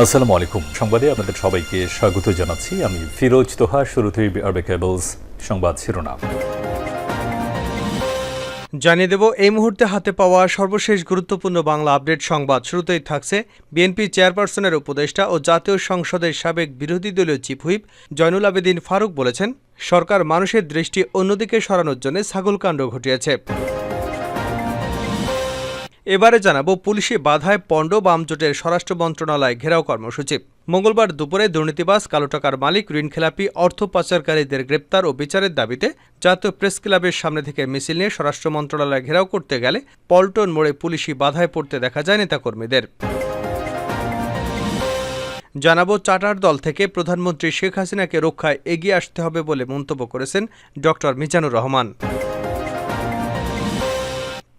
আসসালামু আলাইকুম। সংবাদে আপনাদের সবাইকে স্বাগত জানাচ্ছি। আমি ফিরোজ তোহা, শুরুতেই আরবে কেবলস সংবাদ শিরোনাম। জানিয়ে দেব, এই মুহূর্তে হাতে পাওয়া সর্বশেষ গুরুত্বপূর্ণ বাংলা আপডেট সংবাদ শুরুতেই থাকছে বিএনপি চেয়ারপারসনের উপদেষ্টা ও জাতীয় সংসদের সাবেক বিরোধী দলীয় চিফ হুইপ জয়নুল আবেদিন ফারুক বলেছেন, সরকার মানুষের দৃষ্টি অন্যদিকে সরানোর জন্য ছাগলকাণ্ড ঘটিয়েছে। এবারে জানাব পুলিশি বাধায় পণ্ড বাম জোটের স্বরাষ্ট্র মন্ত্রণালয় ঘেরাও কর্মসূচি। মঙ্গলবার দুপুরে দুর্নীতিবাস কালো টাকার মালিক ঋণখেলাপি অর্থ পাচারকারীদের গ্রেপ্তার ও বিচারের দাবিতে জাতীয় প্রেস ক্লাবের সামনে থেকে মিছিল নিয়ে স্বরাষ্ট্র মন্ত্রণালয় ঘেরাও করতে গেলে পল্টন মোড়ে পুলিশি বাধায় পড়তে দেখা যায় নেতাকর্মীদের। জানাব চার্টার দল থেকে প্রধানমন্ত্রী শেখ হাসিনাকে রক্ষায় এগিয়ে আসতে হবে বলে মন্তব্য করেছেন ডক্টর মিজানুর রহমান।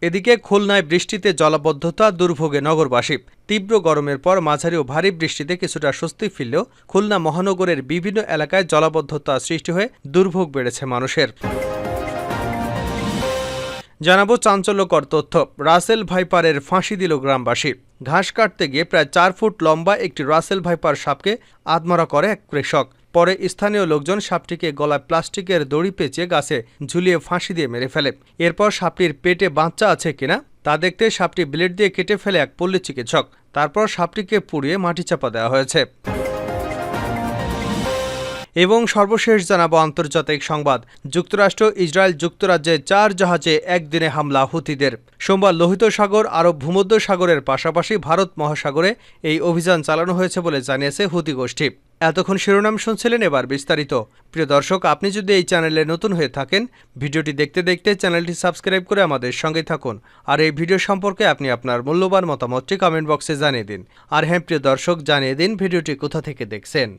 এদিকে খুলনায় বৃষ্টিতে জলাবদ্ধতা, দুর্ভোগে নগরবাসী। তীব্র গরমের পর মাঝারি ও ভারী বৃষ্টিতে কিছুটা স্বস্তি ফিরলেও খুলনা মহানগরের বিভিন্ন এলাকায় জলাবদ্ধতা সৃষ্টি হয়ে দুর্ভোগ বেড়েছে মানুষের। জানাব চাঞ্চল্যকর তথ্য। রাসেল ভাইপারের ফাঁসি দিল গ্রামবাসী। ঘাস কাটতে গিয়ে প্রায় চার ফুট লম্বা একটি রাসেল ভাইপার সাপকে আত্মরা করে এক কৃষক। পরে স্থানীয় লোকজন সাপটিকে গলায় প্লাস্টিকের দড়ি পেঁচিয়ে গাছে ঝুলিয়ে ফাঁসি দিয়ে মেরে ফেলে। এরপর সাপটির পেটে বাচ্চা আছে কিনা তা দেখতে সাপটি ব্লেড দিয়ে কেটে ফেলে এক পল্লী চিকিৎসক। তারপর সাপটিকে পুড়িয়ে মাটি চাপা দেওয়া হয়েছে। এবং সর্বশেষ জানাব আন্তর্জাতিক সংবাদ। যুক্তরাষ্ট্র, ইসরায়েল যুক্তরাজ্যে চার জাহাজে একদিনে হামলা হুতিদের সোমবার লোহিত সাগর আরব ভূমধ্য সাগরের পাশাপাশি ভারত মহাসাগরে এই অভিযান চালানো হয়েছে বলে জানিয়েছে হুতি গোষ্ঠী। এতক্ষণ শিরোনাম শুনছিলেন এবার বিস্তারিত। প্রিয় দর্শক, আপনি যদি এই চ্যানেলে নতুন হয়ে থাকেন, ভিডিওটি দেখতে দেখতে চ্যানেলটি সাবস্ক্রাইব করে আমাদের সঙ্গে থাকুন। আর এই ভিডিও সম্পর্কে আপনি আপনার মূল্যবান মতামতটি কমেন্ট বক্সে জানিয়ে দিন। আর হ্যাঁ প্রিয় দর্শক, জানিয়ে দিন ভিডিওটি কোথা থেকে দেখছেন।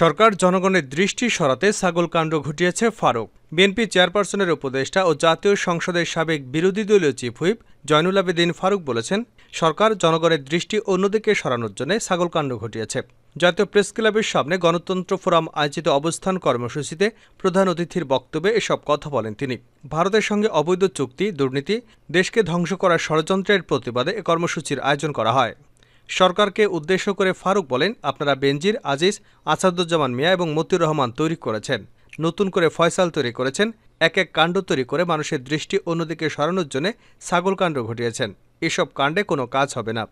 সরকার জনগণের দৃষ্টি সরাতে ছাগল কাণ্ড ঘটিয়েছে ফারুক। বিএনপি চেয়ারপারসনের উপদেষ্টা ও জাতীয় সংসদের সাবেক বিরোধী দলীয় চিফ হুইপ জয়নুল আবেদিন ফারুক বলেছেন, সরকার জনগণের দৃষ্টি অন্যদিকে সরানোর জন্য ছাগলকাণ্ড ঘটিয়েছে। জাতীয় প্রেস ক্লাবের সামনে গণতন্ত্র ফোরাম আয়োজিত অবস্থান কর্মসূচিতে প্রধান অতিথির বক্তব্যে এসব কথা বলেন তিনি। ভারতের সঙ্গে অবৈধ চুক্তি, দুর্নীতি, দেশকে ধ্বংস করার ষড়যন্ত্রের প্রতিবাদে এ কর্মসূচির আয়োজন করা হয়। সরকারকে উদ্দেশ্য করে ফারুক বলেন, আপনারা বেনজির, আজিজ, আসাদুজ্জামান মিয়া এবং মতিউর রহমান তৈরি করেছেন। নতুন করে ফয়সাল তৈরি করেছেন। এক এক কাণ্ড তৈরি করে মানুষের দৃষ্টি অন্যদিকে সরানোর জন্য ছাগলকাণ্ড ঘটিয়েছেন। এসব কাণ্ডে কোনো কাজ হবে না।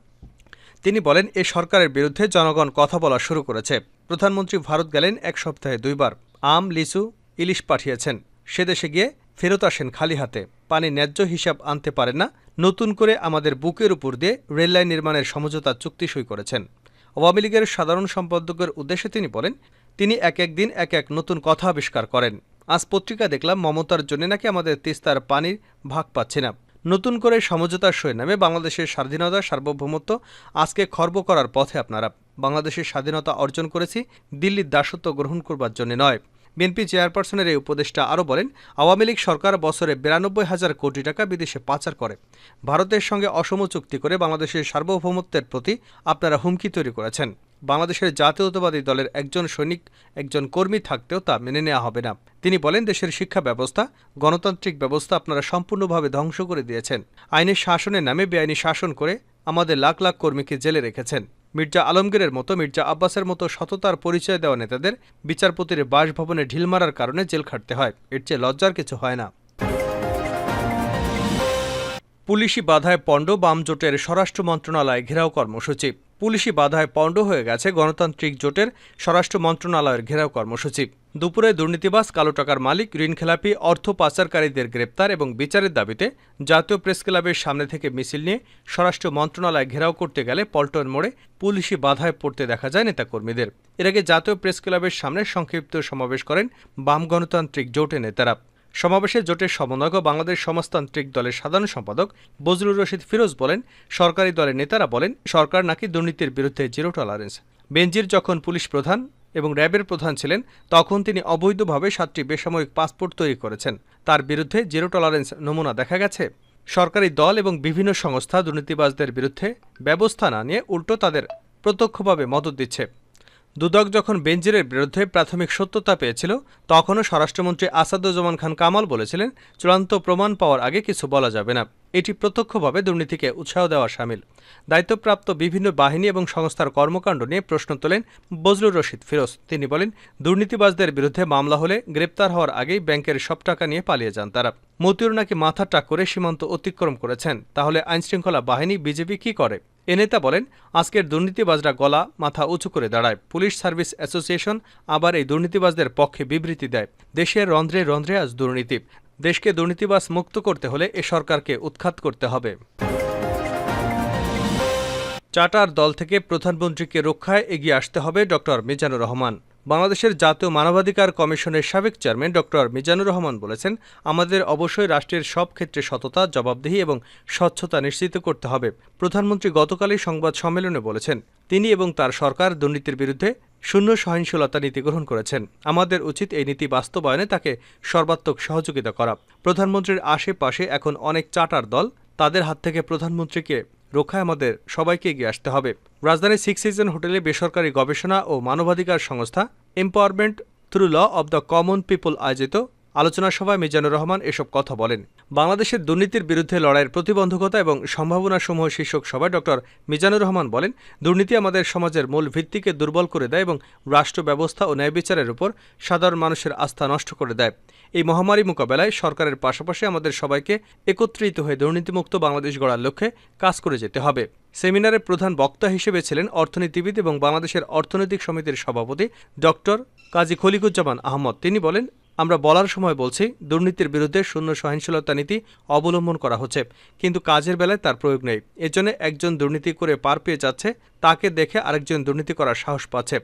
তিনি বলেন, এ সরকারের বিরুদ্ধে জনগণ কথা বলা শুরু করেছে। প্রধানমন্ত্রী ভারত গেলেন এক সপ্তাহে দুইবার। আম, লিচু, ইলিশ পাঠিয়েছেন। সে দেশে গিয়ে ফেরত আসেন খালি হাতে। পানি ন্যায্য হিসাব আনতে পারেন না। নতুন করে আমাদের বুকের উপর দিয়ে রেললাইন নির্মাণের সমঝোতা চুক্তি সই করেছেন। আওয়ামী লীগের সাধারণ সম্পাদকের উদ্দেশ্যে তিনি বলেন, তিনি এক এক দিন এক এক নতুন কথা আবিষ্কার করেন। আজ পত্রিকা দেখলাম, মমতার জন্য নাকি আমাদের তিস্তার পানির ভাগ পাচ্ছে না। নতুন করে সমঝোতার সই নামে বাংলাদেশের স্বাধীনতা, সার্বভৌমত্ব আজকে খর্ব করার পথে আপনারা। বাংলাদেশের স্বাধীনতা অর্জন করেছি, দিল্লির দাসত্ব গ্রহণ করবার জন্য নয়। বিএনপি চেয়ারপারসনের এই উপদেষ্টা আরও বলেন, আওয়ামী লীগ সরকার বছরে বিরানব্বই হাজার কোটি টাকা বিদেশে পাচার করে। ভারতের সঙ্গে অসম চুক্তি করে বাংলাদেশের সার্বভৌমত্বের প্রতি আপনারা হুমকি তৈরি করেছেন। বাংলাদেশের জাতীয়তাবাদী দলের একজন সৈনিক, একজন কর্মী থাকতেও তা মেনে নেওয়া হবে না। তিনি বলেন, দেশের শিক্ষা ব্যবস্থা, গণতান্ত্রিক ব্যবস্থা আপনারা সম্পূর্ণভাবে ধ্বংস করে দিয়েছেন। আইনের শাসনের নামে বেআইনি শাসন করে আমাদের লাখ লাখ কর্মীকে জেলে রেখেছেন। মির্জা আলমগীরের মতো, মির্জা আব্বাসের মতো সততার পরিচয় দেওয়া নেতাদের বিচারপতির বাসভবনে ঢিল মারার কারণে জেল খাটতে হয়। এর চেয়ে লজ্জার কিছু হয় না। পুলিশি বাধায় পণ্ড বাম জোটের স্বরাষ্ট্র মন্ত্রণালয় ঘেরাও কর্মসূচি। পুলিশি বাধায় পণ্ড হয়ে গেছে গণতান্ত্রিক জোটের স্বরাষ্ট্র মন্ত্রণালয়ের ঘেরাও কর্মসূচি। দুপুরে দুর্নীতিবাস কালো টাকার মালিক ঋণখেলাপি অর্থ পাচারকারীদের গ্রেপ্তার এবং বিচারের দাবিতে জাতীয় প্রেস ক্লাবের সামনে থেকে মিছিল নিয়ে স্বরাষ্ট্র মন্ত্রণালয় ঘেরাও করতে গেলে পল্টন মোড়ে পুলিশি বাধায় পড়তে দেখা যায় নেতাকর্মীদের। এর আগে জাতীয় প্রেস ক্লাবের সামনে সংক্ষিপ্ত সমাবেশ করেন বাম গণতান্ত্রিক জোটের নেতারা। সমাবেশে জোটের সমন্বয়ক বাংলাদেশ সমাজতান্ত্রিক দলের সাধারণ সম্পাদক বজলুর রশিদ ফিরোজ বলেন, সরকারি দলের নেতারা বলেন, সরকার নাকি দুর্নীতির বিরুদ্ধে জিরো টলারেন্স। বেনজির যখন পুলিশ প্রধান এবং র্যাবের প্রধান ছিলেন, তখন তিনি অবৈধভাবে সাতটি বেসামরিক পাসপোর্ট তৈরি করেছেন। তার বিরুদ্ধে জিরো টলারেন্স নমুনা দেখা গেছে। সরকারি দল এবং বিভিন্ন সংস্থা দুর্নীতিবাজদের বিরুদ্ধে ব্যবস্থা না নিয়ে উল্টো তাদের প্রত্যক্ষভাবে মদত দিচ্ছে। দুদক যখন বেনজিরের বিরুদ্ধে প্রাথমিক সত্যতা পেয়েছিল, তখনও স্বরাষ্ট্রমন্ত্রী আসাদুজ্জামান খান কামাল বলেছিলেন, চূড়ান্ত প্রমাণ পাওয়ার আগে কিছু বলা যাবে না। এটি প্রত্যক্ষভাবে দুর্নীতিকে উৎসাহ দেওয়া সামিল। দায়িত্বপ্রাপ্ত বিভিন্ন বাহিনী এবং সংস্থার কর্মকাণ্ড নিয়ে প্রশ্ন তোলেন বজলুর রশিদ ফিরোজ। তিনি বলেন, দুর্নীতিবাজদের বিরুদ্ধে মামলা হলে গ্রেপ্তার হওয়ার আগেই ব্যাংকের সব টাকা নিয়ে পালিয়ে যান তারা। মতিউর নাকি মাথা টাক করে সীমান্ত অতিক্রম করেছেন, তাহলে আইনশৃঙ্খলা বাহিনী বিজেপি কি করে? এ নেতা বলেন, আজকের দুর্নীতিবাজরা গলা মাথা উঁচু করে দাঁড়ায়। পুলিশ সার্ভিস অ্যাসোসিয়েশন আবার এই দুর্নীতিবাজদের পক্ষে বিবৃতি দেয়। দেশের রন্ধ্রে রন্ধ্রে আজ দুর্নীতি। দেশকে দুর্নীতিবাস মুক্ত করতে হলে এ সরকারকে উৎখাত করতে হবে। চার্টার দল থেকে প্রধানমন্ত্রীকে রক্ষায় এগিয়ে আসতে হবে ড. মিজানুর রহমান। বাংলাদেশের জাতীয় মানবাধিকার কমিশনের সাবেক চেয়ারম্যান ড. মিজানুর রহমান বলেছেন, আমাদের অবশ্যই রাষ্ট্রের সব ক্ষেত্রে সততা, জবাবদিহি এবং স্বচ্ছতা নিশ্চিত করতে হবে। প্রধানমন্ত্রী গতকালই সংবাদ সম্মেলনে বলেছেন, তিনি এবং তার সরকার দুর্নীতির বিরুদ্ধে শূন্য সহিংসলতা নীতি গ্রহণ করেছেন। আমাদের উচিত এই নীতি বাস্তবায়নে তাকে সর্বাত্মক সহযোগিতা করা। প্রধানমন্ত্রীর আশেপাশে এখন অনেক চাটার দল। তাদের হাত থেকে প্রধানমন্ত্রীকে রক্ষায় আমাদের সবাইকে এগিয়ে আসতে হবে। রাজধানীর সিক্স সিজন হোটেলে বেসরকারি গবেষণা ও মানবাধিকার সংস্থা empowerment through law of the common people আয়োজিত আলোচনা সভায় মিজানুর রহমান এসব কথা বলেন। বাংলাদেশের দুর্নীতির বিরুদ্ধে লড়াইয়ের প্রতিবন্ধকতা এবং সম্ভাবনাসমূহ শীর্ষক সভায় ড. মিজানুর রহমান বলেন, দুর্নীতি আমাদের সমাজের মূল ভিত্তিকে দুর্বল করে দেয় এবং রাষ্ট্র ব্যবস্থা ও ন্যায় বিচারের উপর সাধারণ মানুষের আস্থা নষ্ট করে দেয়। এই মহামারী মোকাবেলায় সরকারের পাশাপাশি আমাদের সবাইকে একত্রিত হয়ে দুর্নীতিমুক্ত বাংলাদেশ গড়ার লক্ষ্যে কাজ করে যেতে হবে। সেমিনারে প্রধান বক্তা হিসেবে ছিলেন অর্থনীতিবিদ এবং বাংলাদেশের অর্থনৈতিক সমিতির সভাপতি ডক্টর কাজী খলিকুজ্জামান আহমদ। তিনি বলেন আমরা বলার সময় বলছি, দুর্নীতির বিরুদ্ধে শূন্য সহিংসলতা নীতি অবলম্বন করা হচ্ছে, কিন্তু কাজের বেলায় তার প্রয়োগ নেই। এজন্য একজন দুর্নীতি করে পার পেয়ে যাচ্ছে, তাকে দেখে আরেকজন দুর্নীতি করার সাহস পাচ্ছে।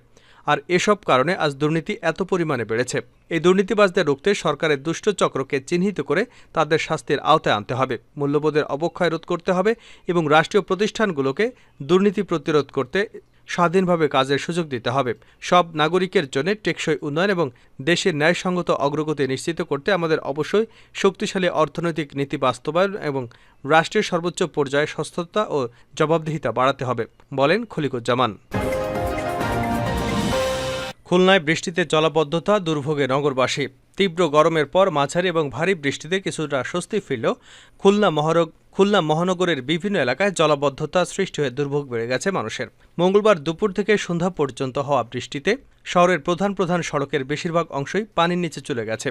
আর এসব কারণে আজ দুর্নীতি এত পরিমাণে বেড়েছে। এই দুর্নীতিবাজদের রুখতে সরকারের দুষ্ট চক্রকে চিহ্নিত করে তাদের শাস্তির আওতায় আনতে হবে। মূল্যবোধের অবক্ষয় রোধ করতে হবে এবং রাষ্ট্রীয় প্রতিষ্ঠানগুলোকে দুর্নীতি প্রতিরোধ করতে স্বাধীনভাবে কাজের সুযোগ দিতে হবে। সব নাগরিকের জন্য টেকসই উন্নয়ন এবং দেশের ন্যায়সঙ্গত অগ্রগতি নিশ্চিত করতে আমাদের অবশ্যই শক্তিশালী অর্থনৈতিক নীতি বাস্তবায়ন এবং রাষ্ট্রের সর্বোচ্চ পর্যায়ে সুস্থতা ও জবাবদিহিতা বাড়াতে হবে, বলেন খলিকুজ্জামান। খুলনায় বৃষ্টিতে জলাবদ্ধতা, দুর্ভোগে নগরবাসী। তীব্র গরমের পর মাঝারি এবং ভারী বৃষ্টিতে কিছুটা স্বস্তি ফিরলেও খুলনা মহারগ, খুলনা মহানগরের বিভিন্ন এলাকায় জলাবদ্ধতা সৃষ্টি হয়ে দুর্ভোগ বেড়ে গেছে মানুষের। মঙ্গলবার দুপুর থেকে সন্ধ্যা পর্যন্ত হওয়া বৃষ্টিতে শহরের প্রধান প্রধান সড়কের বেশিরভাগ অংশই পানির নিচে চলে গেছে।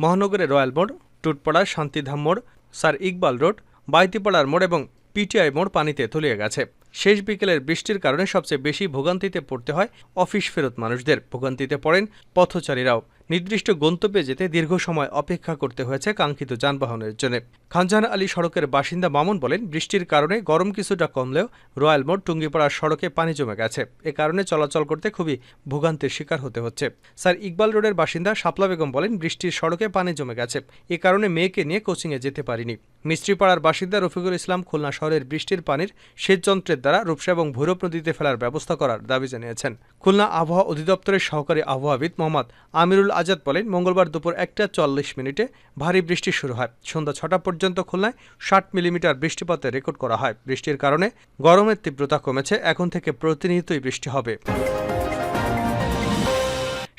মহানগরের রয়্যাল মোড়, টুটপাড়া, শান্তিধাম মোড়, স্যার ইকবাল রোড, বাইতিপাড়ার মোড় এবং পিটিআই মোড় পানিতে তলিয়ে গেছে। শেষ বিকেলের বৃষ্টির কারণে সবচেয়ে বেশি ভোগান্তিতে পড়তে হয় অফিস ফেরত মানুষদের। ভোগান্তিতে পড়েন পথচারীরাও। নির্দিষ্ট গন্তব্যে যেতে দীর্ঘ সময় অপেক্ষা করতে হয়েছে কাঙ্ক্ষিত যানবাহনের জন্য। খানজাহান আলী সড়কের বাসিন্দা মামুন বলেন, বৃষ্টির কারণে গরম কিছুটা কমলেও রয়্যাল মোড় টুঙ্গিপাড়ার সড়কে পানি জমে গেছে। এ কারণে চলাচল করতে খুবই ভোগান্তির শিকার হতে হচ্ছে। স্যার ইকবাল রোডের বাসিন্দা শাপলা বেগম বলেন, বৃষ্টির সড়কে পানি জমে গেছে। এ কারণে মেয়েকে নিয়ে কোচিংয়ে যেতে পারিনি। মিস্ত্রিপাড়ার বাসিন্দা রফিকুল ইসলাম খুলনা শহরের বৃষ্টির পানির সেচ যন্ত্রের দ্বারা রূপসা এবং ভৈরব নদীতে ফেলার ব্যবস্থা করার দাবি জানিয়েছেন। খুলনা আবহাওয়া অধিদপ্তরের সহকারী আবহাওয়াবিদ মোহাম্মদ আমিরুল আজাদ বলেন, মঙ্গলবার দুপুর একটা চল্লিশ মিনিটে ভারী বৃষ্টি শুরু হয়। সন্ধ্যা ছটা পর্যন্ত খুলনায় ষাট মিলিমিটার বৃষ্টিপাতের রেকর্ড করা হয়। বৃষ্টির কারণে গরমের তীব্রতা কমেছে, এখন থেকে প্রতিনিয়তই বৃষ্টি হবে।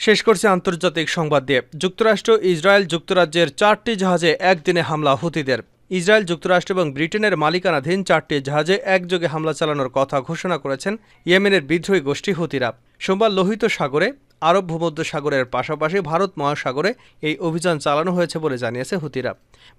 শেষ করছে আন্তর্জাতিক সংবাদ দিয়ে। যুক্তরাষ্ট্র, ইসরায়েল যুক্তরাজ্যের চারটি জাহাজে একদিনে হামলা হুতিদের। ইসরায়েল যুক্তরাষ্ট্র এবং ব্রিটেনের মালিকানাধীন চারটি জাহাজে একযোগে হামলা চালানোর কথা ঘোষণা করেছেন ইয়েমেনের বিদ্রোহী গোষ্ঠী হুতিরা। সোমবার লোহিত সাগরে, আরব ভূমধ্য সাগরের পাশাপাশি ভারত মহাসাগরে এই অভিযান চালানো হয়েছে বলে জানিয়েছে হুতিরা।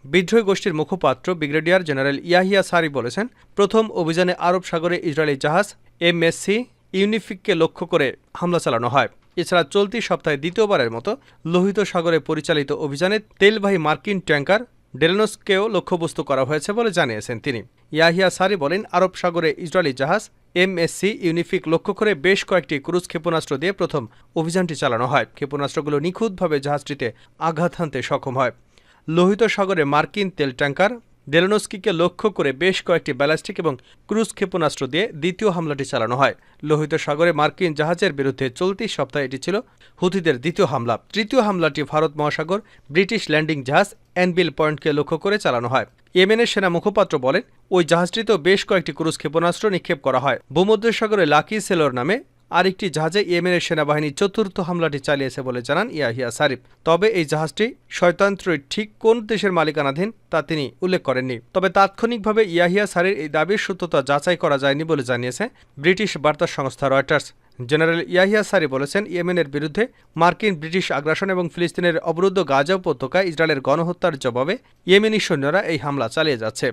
বিদ্রোহী গোষ্ঠীর মুখপাত্র ব্রিগেডিয়ার জেনারেল ইয়াহিয়া সারি বলেছেন, প্রথম অভিযানে আরব সাগরে ইসরায়েলি জাহাজ এমএসসি ইউনিফিককে লক্ষ্য করে হামলা চালানো হয়। এছাড়া চলতি সপ্তাহে দ্বিতীয়বারের মতো লোহিত সাগরে পরিচালিত অভিযানে তেলবাহী মার্কিন ট্যাঙ্কার ডেলনোসকেও লক্ষ্যবস্তু করা হয়েছে বলে জানিয়েছেন তিনি। ইয়াহিয়া সারি বলেন, আরব সাগরে ইসরায়েলি জাহাজ এমএসসি ইউনিফিক লক্ষ্য করে বেশ কয়েকটি ক্রুজ ক্ষেপণাস্ত্র দিয়ে প্রথম অভিযানটি চালানো হয়। ক্ষেপণাস্ত্রগুলো নিখুঁতভাবে জাহাজটিতে আঘাত হানতে সক্ষম হয়। লোহিত সাগরে মার্কিন তেল ট্যাঙ্কার ডেলনোস্কিকে লক্ষ্য করে বেশ কয়েকটি ব্যালাস্টিক এবং ক্রুজ ক্ষেপণাস্ত্র দিয়ে দ্বিতীয় হামলাটি চালানো হয়। লোহিত সাগরে মার্কিন জাহাজের বিরুদ্ধে চলতি সপ্তাহে এটি ছিল হুতিদের দ্বিতীয় হামলা। তৃতীয় হামলাটি ভারত মহাসাগর ব্রিটিশ ল্যান্ডিং জাহাজ অ্যানবিল পয়েন্টকে লক্ষ্য করে চালানো হয়। ইয়েমেনের সেনা মুখপাত্র বলেন, ওই জাহাজটিতেও বেশ কয়েকটি ক্রুজ ক্ষেপণাস্ত্র নিক্ষেপ করা হয়। ভূমধ্যসাগরে লাকি সেলর নামে আরেকটি জাহাজে ইয়েমেনের সেনাবাহিনী চতুর্থ হামলাটি চালিয়েছে বলে জানান ইয়াহিয়া সারিফ। তবে এই জাহাজটি শয়তান্ত্রই ঠিক কোন দেশের মালিকানাধীন তা তিনি উল্লেখ করেননি। তবে তাৎক্ষণিকভাবে ইয়াহিয়া সারির এই দাবির সত্যতা যাচাই করা যায়নি বলে জানিয়েছে ব্রিটিশ বার্তা সংস্থা রয়টার্স। জেনারেল ইয়াহিয়া সারি বলেছেন, ইয়েমেনের বিরুদ্ধে মার্কিন ব্রিটিশ আগ্রাসন এবং ফিলিস্তিনের অবরুদ্ধ গাজা উপত্যকায় ইসরায়েলের গণহত্যার জবাবে ইয়েমেনি সৈন্যরা এই হামলা চালিয়ে যাচ্ছে।